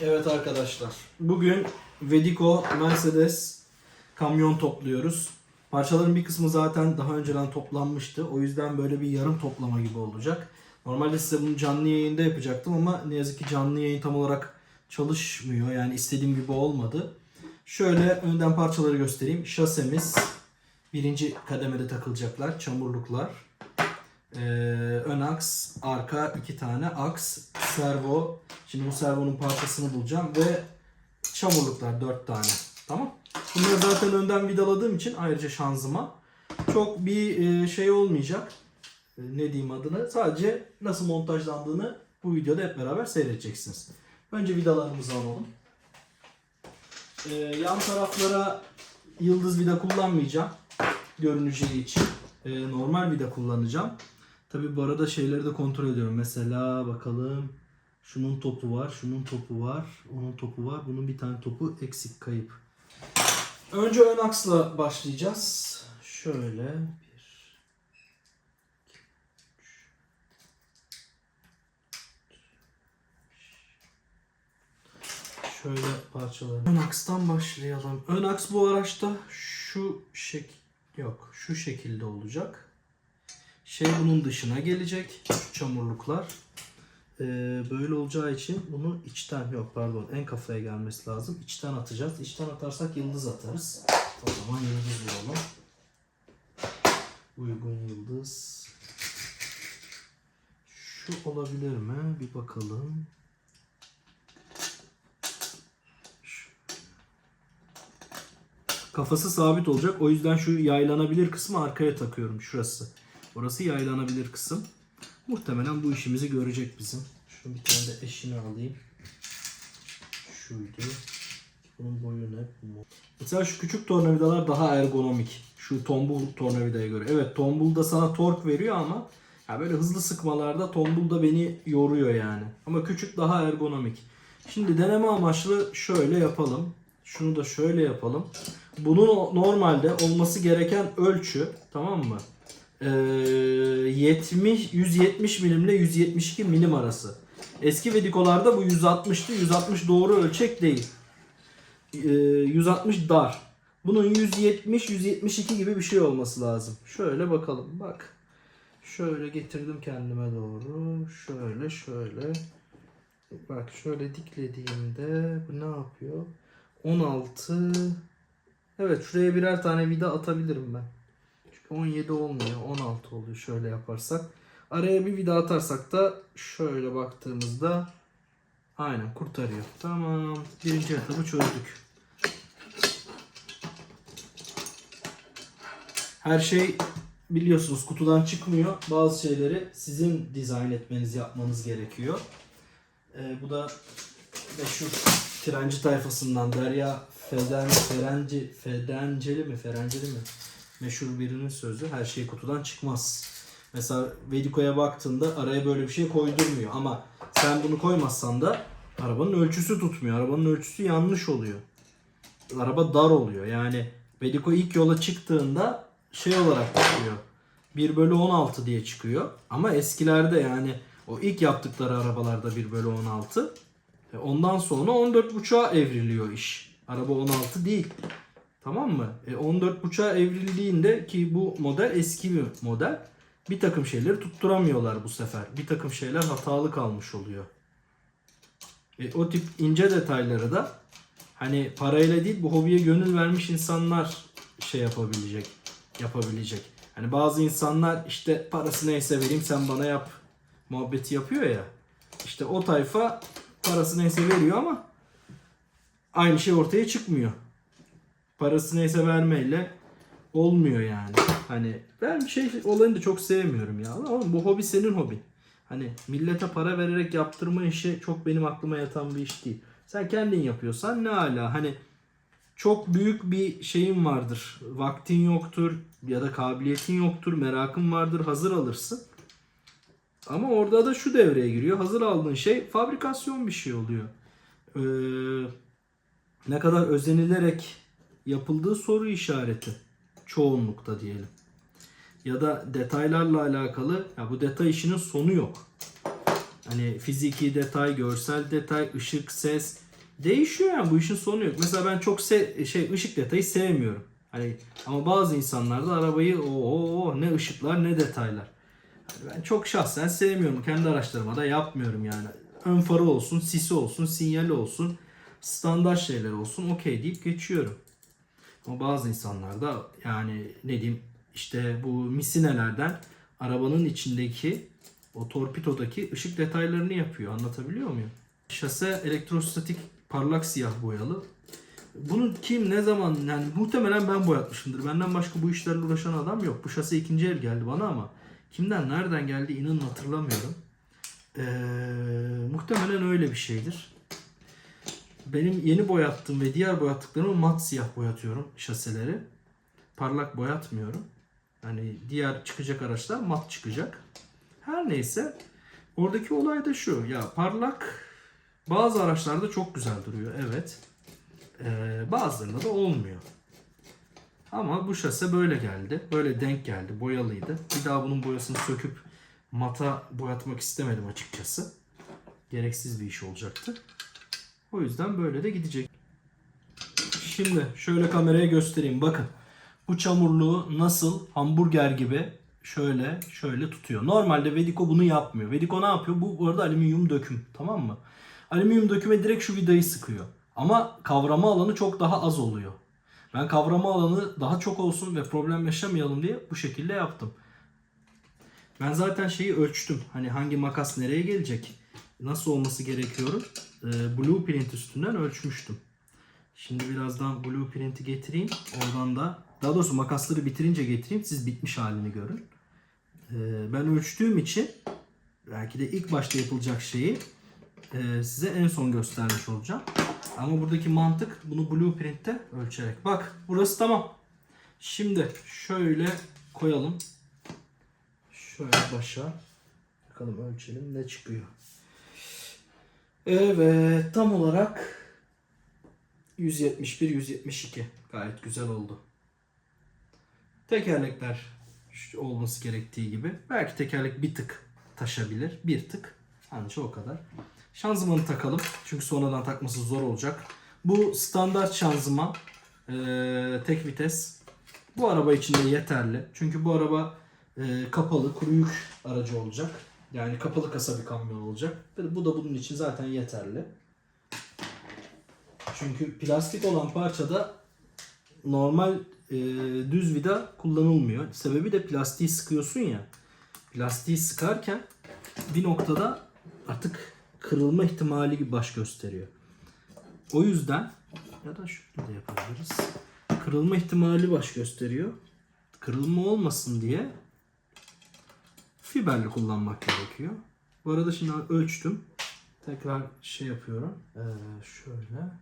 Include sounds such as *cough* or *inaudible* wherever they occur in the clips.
Evet arkadaşlar. Bugün Vedico Mercedes kamyon topluyoruz. Parçaların bir kısmı zaten daha önceden toplanmıştı. O yüzden böyle bir yarım toplama gibi olacak. Normalde size bunu canlı yayında yapacaktım ama ne yazık ki canlı yayın tam olarak çalışmıyor. Yani istediğim gibi olmadı. Şöyle önden parçaları göstereyim. Şasemiz birinci kademede takılacaklar. Çamurluklar. Ee, ön aks, arka iki tane aks, servo. Şimdi bu servonun parçasını bulacağım ve çamurluklar dört tane. Tamam. Bunları zaten önden vidaladığım için ayrıca şanzıman. Çok bir e, şey olmayacak. E, Ne diyeyim adını. Sadece nasıl montajlandığını bu videoda hep beraber seyredeceksiniz. Önce vidalarımızı alalım. E, yan taraflara yıldız vida kullanmayacağım. Görüneceği için. Normal vida kullanacağım. Tabi bu arada şeyleri de kontrol ediyorum. Mesela bakalım. Şunun topu var, şunun topu var, onun topu var. Bunun bir tane topu eksik kayıp. Önce ön aksla başlayacağız. Şöyle bir, Şöyle parçaları. Ön akstan başlayalım. Ön aks bu araçta şu şek yok, şu şekilde olacak. Şey bunun dışına gelecek. Şu çamurluklar. Ee, böyle olacağı için bunu içten yok pardon en kafaya gelmesi lazım. İçten atacağız. İçten atarsak yıldız atarız. O zaman yıldız vuralım. Uygun yıldız. Şu olabilir mi? Bir bakalım. Kafası sabit olacak. O yüzden şu yaylanabilir kısmı arkaya takıyorum. Şurası. Orası yaylanabilir kısım. Muhtemelen bu işimizi görecek bizim. Şunu bir tane de eşini alayım. Şuydu. Bunun boyu ne? Mesela şu küçük tornavidalar daha ergonomik. Şu tombul tornavidaya göre. Evet tombul da sana tork veriyor ama ya böyle hızlı sıkmalarda tombul da beni yoruyor yani. Ama küçük daha ergonomik. Şimdi deneme amaçlı şöyle yapalım. Şunu da şöyle yapalım. Bunun normalde olması gereken ölçü tamam mı? Ee, 70 170 milimle 172 milim arası. Eski vedikolarda bu 160'tı. 160 doğru ölçek değil. Ee, 160 dar. Bunun 170 172 gibi bir şey olması lazım. Şöyle bakalım. Bak. Şöyle getirdim kendime doğru. Şöyle şöyle. Bak şöyle diklediğimde bu ne yapıyor? 16 Evet şuraya birer tane vida atabilirim ben. Çünkü 17 olmuyor. 16 oluyor şöyle yaparsak. Araya bir vida atarsak da şöyle baktığımızda aynen kurtarıyor. Tamam. Birinci etabı çözdük. Her şey biliyorsunuz kutudan çıkmıyor. Bazı şeyleri sizin dizayn etmeniz, yapmanız gerekiyor. Ee, bu da meşhur trenci tayfasından Derya Feden, Fedenceli mi, Ferenceli mi? Meşhur birinin sözü. Her şey kutudan çıkmaz. Mesela Vediko'ya baktığında araya böyle bir şey koydurmuyor. Ama sen bunu koymazsan da arabanın ölçüsü tutmuyor. Arabanın ölçüsü yanlış oluyor. Araba dar oluyor. Yani Vediko ilk yola çıktığında şey olarak çıkıyor. 1 bölü 16 diye çıkıyor. Ama eskilerde yani o ilk yaptıkları arabalarda 1 bölü 16. E, Ondan sonra 14.5'a evriliyor iş. Araba 16 değil. Tamam mı? E 14.5'a evrildiğinde ki bu model eski bir model. Bir takım şeyleri tutturamıyorlar bu sefer. Bir takım şeyler hatalı kalmış oluyor. E, o tip ince detayları da hani parayla değil bu hobiye gönül vermiş insanlar şey yapabilecek, yapabilecek. Hani bazı insanlar işte parası neyse vereyim sen bana yap muhabbeti yapıyor ya. İşte o tayfa parası neyse veriyor ama aynı şey ortaya çıkmıyor. Parası neyse vermeyle olmuyor yani. Hani ben şey olayını da çok sevmiyorum ya. Ama bu hobi senin hobin. Hani millete para vererek yaptırma işi çok benim aklıma yatan bir iş değil. Sen kendin yapıyorsan ne ala. Hani çok büyük bir şeyin vardır. Vaktin yoktur ya da kabiliyetin yoktur, merakın vardır, hazır alırsın. Ama orada da şu devreye giriyor. Hazır aldığın şey fabrikasyon bir şey oluyor. Ee, ne kadar özenilerek yapıldığı soru işareti. Çoğunlukta diyelim. Ya da detaylarla alakalı ya bu detay işinin sonu yok. Hani fiziki detay, görsel detay, ışık, ses değişiyor yani bu işin sonu yok. Mesela ben çok se- şey ışık detayı sevmiyorum. Hani ama bazı insanlar da arabayı o ne ışıklar ne detaylar. Hani ben çok şahsen sevmiyorum. Kendi araçlarıma da yapmıyorum yani. Ön farı olsun, sisi olsun, sinyali olsun, standart şeyler olsun okey deyip geçiyorum. Ama bazı insanlar da yani ne diyeyim işte bu misinelerden arabanın içindeki o torpidodaki ışık detaylarını yapıyor. Anlatabiliyor muyum? Şase elektrostatik parlak siyah boyalı. Bunu kim ne zaman yani muhtemelen ben boyatmışımdır. Benden başka bu işlerle uğraşan adam yok. Bu şase ikinci el geldi bana ama kimden nereden geldi inanın hatırlamıyorum. Ee, muhtemelen öyle bir şeydir. Benim yeni boyattığım ve diğer boyattıklarımı mat siyah boyatıyorum şaseleri. Parlak boyatmıyorum. Hani diğer çıkacak araçlar mat çıkacak. Her neyse oradaki olay da şu. Ya parlak bazı araçlarda çok güzel duruyor. Evet. Ee, bazılarında da olmuyor. Ama bu şase böyle geldi. Böyle denk geldi. Boyalıydı. Bir daha bunun boyasını söküp mata boyatmak istemedim açıkçası. Gereksiz bir iş olacaktı. O yüzden böyle de gidecek. Şimdi şöyle kameraya göstereyim. Bakın. Bu çamurluğu nasıl hamburger gibi şöyle şöyle tutuyor. Normalde Vediko bunu yapmıyor. Vediko ne yapıyor? Bu, bu arada alüminyum döküm. Tamam mı? Alüminyum döküme direkt şu vidayı sıkıyor. Ama kavrama alanı çok daha az oluyor. Ben kavrama alanı daha çok olsun ve problem yaşamayalım diye bu şekilde yaptım. Ben zaten şeyi ölçtüm. Hani hangi makas nereye gelecek? Nasıl olması gerekiyor? Ee, blueprint üstünden ölçmüştüm. Şimdi birazdan blueprint'i getireyim. Oradan da daha doğrusu makasları bitirince getireyim. Siz bitmiş halini görün. Ee, ben ölçtüğüm için belki de ilk başta yapılacak şeyi e, size en son göstermiş olacağım. Ama buradaki mantık bunu blueprint'te ölçerek. Bak burası tamam. Şimdi şöyle koyalım. Şöyle başa. Bakalım ölçelim ne çıkıyor. Evet tam olarak 171 172 gayet güzel oldu. Tekerlekler olması gerektiği gibi. Belki tekerlek bir tık taşabilir. Bir tık. Ancak o kadar. Şanzımanı takalım. Çünkü sonradan takması zor olacak. Bu standart şanzıman. Ee, tek vites. Bu araba için de yeterli. Çünkü bu araba e, kapalı, kuru yük aracı olacak. Yani kapalı kasa bir kamyon olacak. Bu da bunun için zaten yeterli. Çünkü plastik olan parçada normal e, düz vida kullanılmıyor. Sebebi de plastiği sıkıyorsun ya. Plastiği sıkarken bir noktada artık kırılma ihtimali gibi baş gösteriyor. O yüzden ya da şöyle de yapabiliriz. Kırılma ihtimali baş gösteriyor. Kırılma olmasın diye fiberli kullanmak gerekiyor. Bu arada şimdi ölçtüm. Tekrar şey yapıyorum. Ee, şöyle.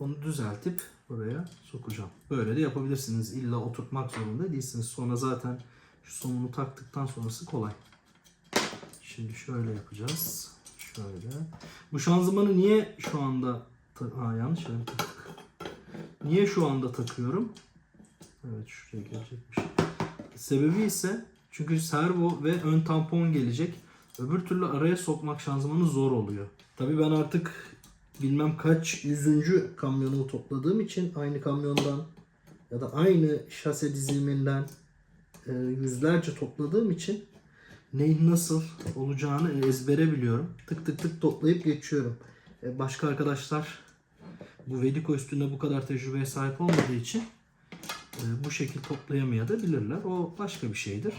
Onu düzeltip buraya sokacağım. Böyle de yapabilirsiniz. İlla oturtmak zorunda değilsiniz. Sonra zaten şu sonunu taktıktan sonrası kolay. Şimdi şöyle yapacağız. Şöyle. Bu şanzımanı niye şu anda ha, yanlış taktık. Niye şu anda takıyorum? Evet şuraya gelecekmiş. Sebebi ise çünkü servo ve ön tampon gelecek. Öbür türlü araya sokmak şanzımanı zor oluyor. Tabii ben artık bilmem kaç yüzüncü kamyonu topladığım için aynı kamyondan ya da aynı şase diziliminden e, yüzlerce topladığım için neyin nasıl olacağını ezbere biliyorum. Tık tık tık toplayıp geçiyorum. E, başka arkadaşlar bu Vediko üstünde bu kadar tecrübeye sahip olmadığı için e, bu şekil toplayamayabilirler. O başka bir şeydir.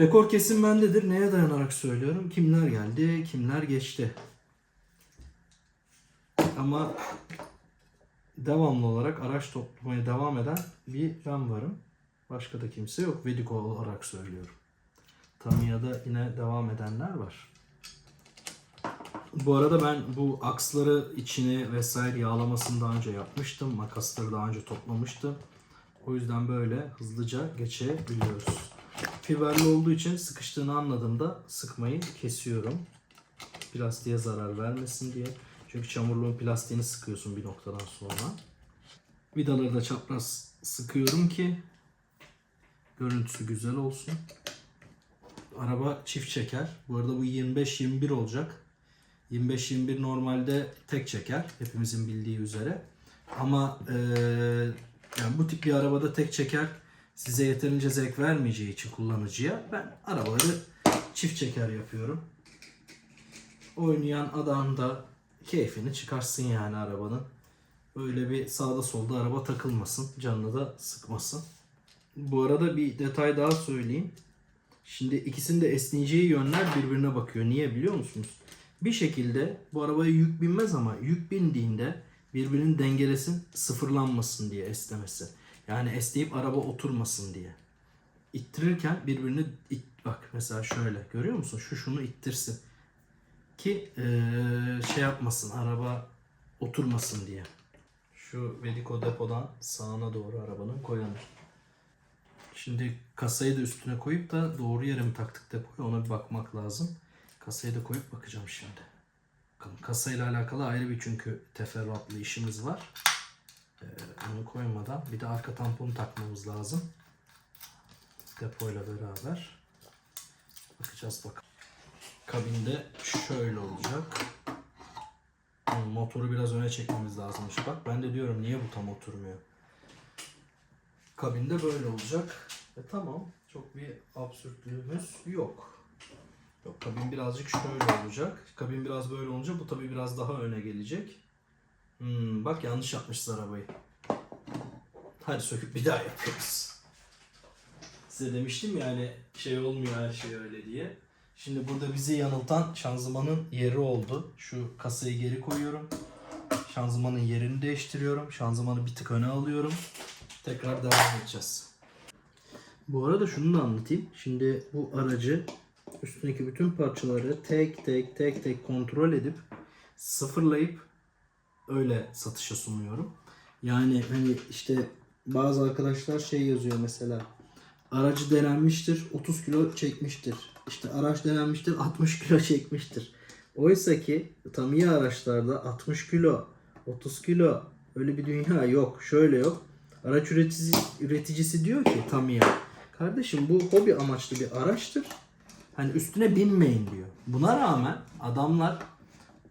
Rekor kesin bendedir. Neye dayanarak söylüyorum? Kimler geldi, kimler geçti. Ama devamlı olarak araç toplamaya devam eden bir ben varım. Başka da kimse yok. Vediko olarak söylüyorum. Tamiya'da yine devam edenler var. Bu arada ben bu aksları içini vesaire yağlamasını daha önce yapmıştım. Makasları daha önce toplamıştım. O yüzden böyle hızlıca geçebiliyoruz. Fiberli olduğu için sıkıştığını anladığımda sıkmayı kesiyorum. Plastiğe zarar vermesin diye. Çünkü çamurluğun plastiğini sıkıyorsun bir noktadan sonra. Vidaları da çapraz sıkıyorum ki görüntüsü güzel olsun. araba çift çeker. Bu arada bu 25-21 olacak. 25-21 normalde tek çeker. Hepimizin bildiği üzere. Ama eee, yani bu tip bir arabada tek çeker size yeterince zevk vermeyeceği için kullanıcıya ben arabaları çift çeker yapıyorum. Oynayan adam da keyfini çıkarsın yani arabanın. Öyle bir sağda solda araba takılmasın. Canını da sıkmasın. Bu arada bir detay daha söyleyeyim. Şimdi ikisinin de esneyeceği yönler birbirine bakıyor. Niye biliyor musunuz? Bir şekilde bu arabaya yük binmez ama yük bindiğinde birbirini dengelesin, sıfırlanmasın diye esnemesi. Yani esneyip araba oturmasın diye. İttirirken birbirini it, bak mesela şöyle görüyor musun? Şu şunu ittirsin. Ki eee, şey yapmasın araba oturmasın diye. Şu Veliko depodan sağına doğru arabanın koyanı. Şimdi kasayı da üstüne koyup da doğru yere mi taktık depoyu ona bir bakmak lazım. Kasayı da koyup bakacağım şimdi. Kasayla alakalı ayrı bir çünkü teferruatlı işimiz var. Ee, onu koymadan bir de arka tamponu takmamız lazım. Depoyla beraber. Bakacağız bakalım. Kabinde şöyle olacak. Motoru biraz öne çekmemiz lazımmış. Bak ben de diyorum niye bu tam oturmuyor. Kabinde böyle olacak. E tamam. Çok bir absürtlüğümüz yok. Yok kabin birazcık şöyle olacak. Kabin biraz böyle olunca bu tabii biraz daha öne gelecek. Hmm, bak yanlış yapmışız arabayı. Hadi söküp bir daha yapıyoruz. Size demiştim ya hani şey olmuyor her şey öyle diye. Şimdi burada bizi yanıltan şanzımanın yeri oldu. Şu kasayı geri koyuyorum. Şanzımanın yerini değiştiriyorum. Şanzımanı bir tık öne alıyorum. Tekrar devam edeceğiz. Bu arada şunu da anlatayım. Şimdi bu aracı üstündeki bütün parçaları tek tek tek tek kontrol edip sıfırlayıp öyle satışa sunuyorum. Yani hani işte bazı arkadaşlar şey yazıyor mesela aracı denenmiştir 30 kilo çekmiştir. İşte araç denenmiştir *laughs* 60 kilo çekmiştir. Oysa ki Tamiya araçlarda 60 kilo 30 kilo öyle bir dünya yok. Şöyle yok. Araç üreticisi, üreticisi diyor ki Tamiya kardeşim bu hobi amaçlı bir araçtır. Hani üstüne binmeyin diyor. Buna rağmen adamlar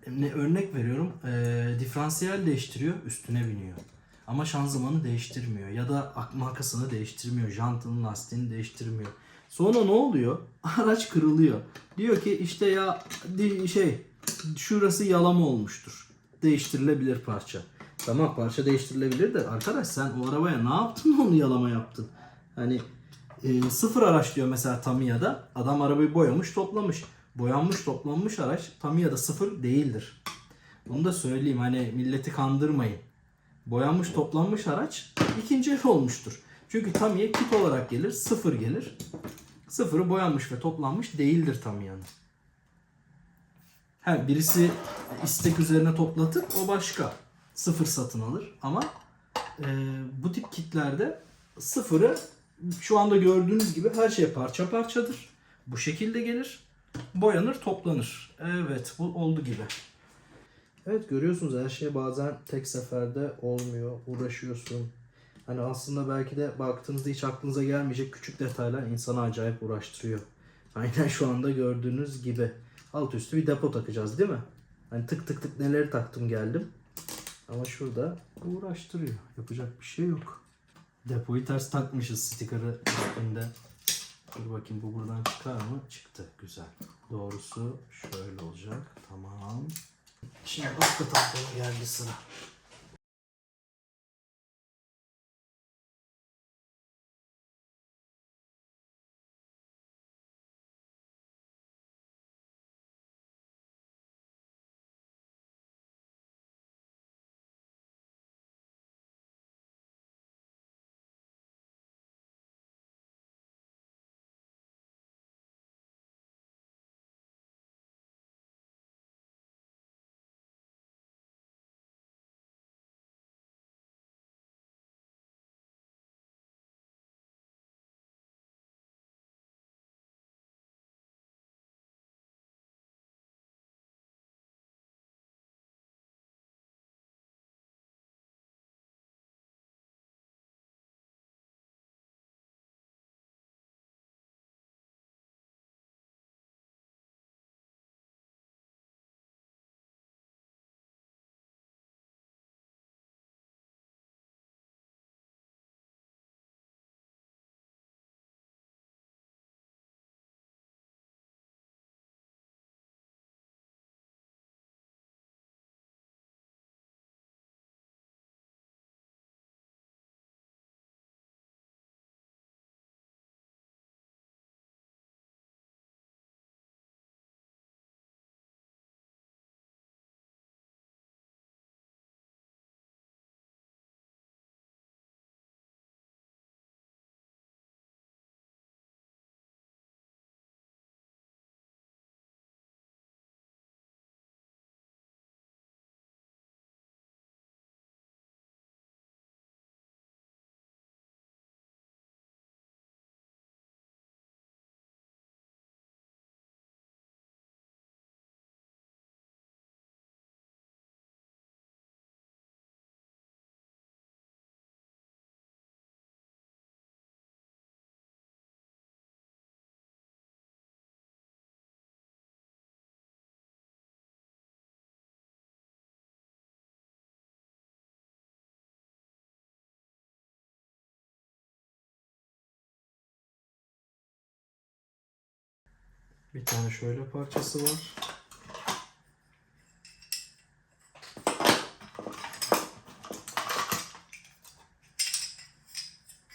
ne örnek veriyorum eee diferansiyel değiştiriyor üstüne biniyor. Ama şanzımanı değiştirmiyor ya da makasını değiştirmiyor. Jantının lastiğini değiştirmiyor. Sonra ne oluyor? *laughs* Araç kırılıyor. Diyor ki işte ya şey şurası yalama olmuştur. Değiştirilebilir parça. Tamam parça değiştirilebilir de arkadaş sen o arabaya ne yaptın onu yalama yaptın? Hani e, sıfır araç diyor mesela Tamiya'da. Adam arabayı boyamış toplamış. Boyanmış toplanmış araç Tamiya'da sıfır değildir. Bunu da söyleyeyim hani milleti kandırmayın. Boyanmış toplanmış araç ikinci el olmuştur. Çünkü Tamiya kit olarak gelir sıfır gelir. Sıfırı boyanmış ve toplanmış değildir Tamiya'nın. Ha, birisi istek üzerine toplatır o başka. Sıfır satın alır ama e, bu tip kitlerde sıfırı şu anda gördüğünüz gibi her şey parça parçadır. Bu şekilde gelir. Boyanır, toplanır. Evet, bu oldu gibi. Evet görüyorsunuz her şey bazen tek seferde olmuyor. Uğraşıyorsun. Hani aslında belki de baktığınızda hiç aklınıza gelmeyecek küçük detaylar insanı acayip uğraştırıyor. Aynen şu anda gördüğünüz gibi. Alt üstü bir depo takacağız değil mi? Hani tık tık tık neleri taktım geldim. Ama şurada uğraştırıyor. Yapacak bir şey yok. Depoyu ters takmışız stikeri üstünde. Dur bakayım bu buradan çıkar mı? Çıktı. Güzel. Doğrusu şöyle olacak. Tamam. Şimdi arka tampona geldi sıra. Bir tane şöyle parçası var.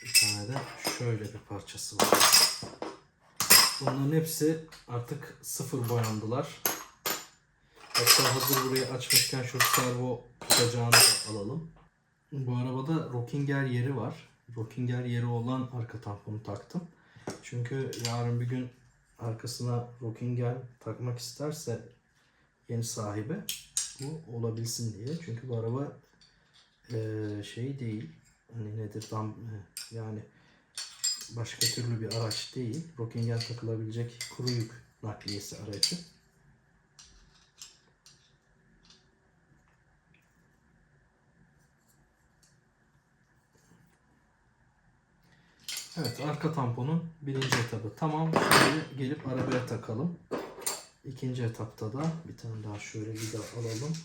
Bir tane de şöyle bir parçası var. Bunların hepsi artık sıfır boyandılar. Hatta hazır burayı açmışken şu servo tutacağını da alalım. Bu arabada Rockinger yeri var. Rockinger yeri olan arka tamponu taktım. Çünkü yarın bir gün arkasına Rockinger takmak isterse yeni sahibi bu olabilsin diye. Çünkü bu araba eee, şey değil. Hani nedir tam yani başka türlü bir araç değil. Rockinger takılabilecek kuru yük nakliyesi aracı. Evet arka tamponun birinci etabı tamam. Şimdi gelip arabaya takalım. İkinci etapta da bir tane daha şöyle vida alalım.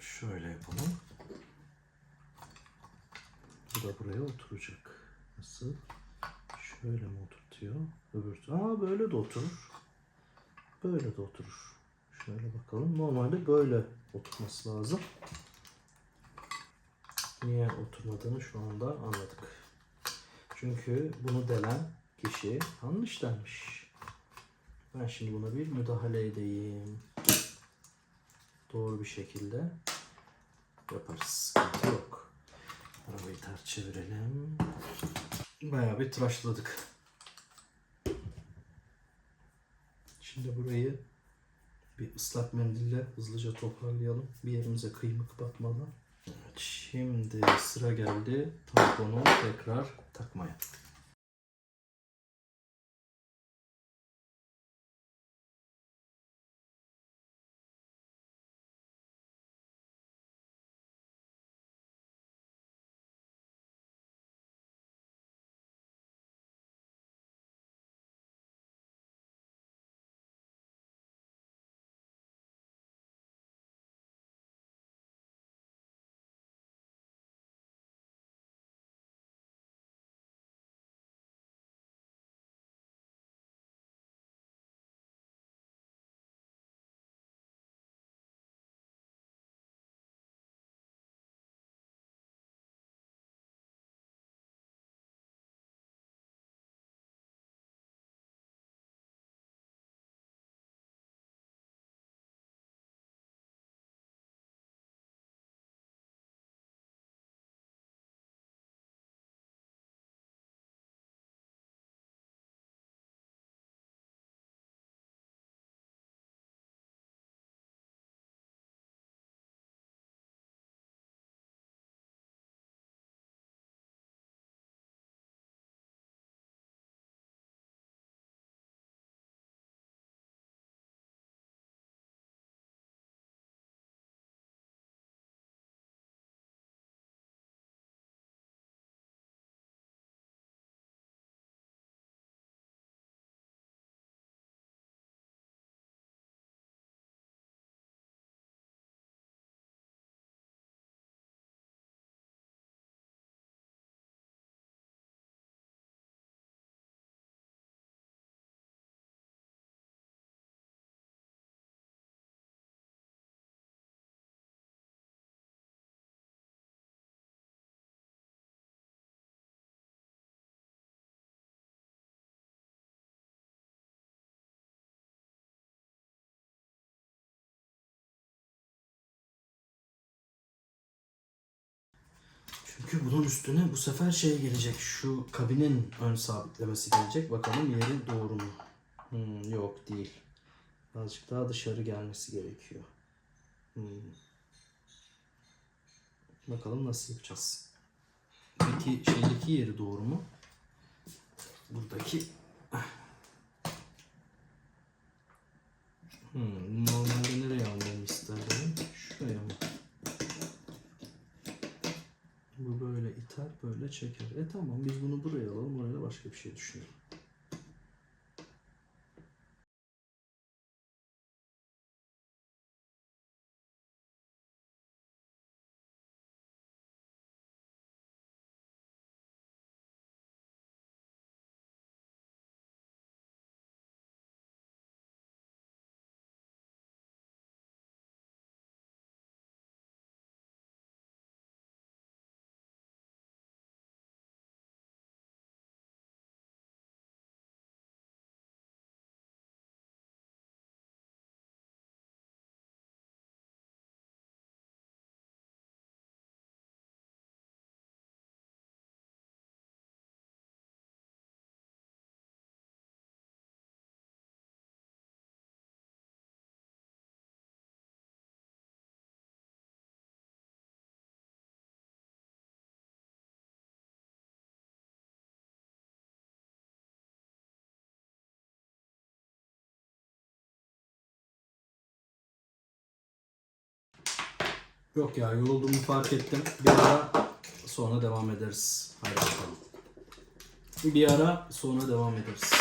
Şöyle yapalım. Bu da buraya oturacak. Nasıl? Şöyle mi oturtuyor? Öbür Aa böyle de oturur. Böyle de oturur. Şöyle bakalım. Normalde böyle oturması lazım. Niye oturmadığını şu anda anladık. Çünkü bunu delen kişi yanlış delmiş. Ben şimdi buna bir müdahale edeyim. Doğru bir şekilde yaparız. Sıkıntı yok. Arabayı ters çevirelim. Bayağı bir tıraşladık. Şimdi burayı bir ıslak mendille hızlıca toparlayalım. Bir yerimize kıymık batmadan. Evet, şimdi sıra geldi tamponu tekrar takmaya. Çünkü bunun üstüne bu sefer şey gelecek. Şu kabinin ön sabitlemesi gelecek. Bakalım yeri doğru mu? Hmm, yok değil. Azıcık daha dışarı gelmesi gerekiyor. Hmm. Bakalım nasıl yapacağız. Peki şeydeki yeri doğru mu? Buradaki Hmm, normalde nereye almamı ister benim? Şuraya mı? Bu iter, böyle çeker. E tamam biz bunu buraya alalım, oraya başka bir şey düşünelim. Yok ya yorulduğumu fark ettim. Bir ara sonra devam ederiz. Hadi bakalım. Bir ara sonra devam ederiz.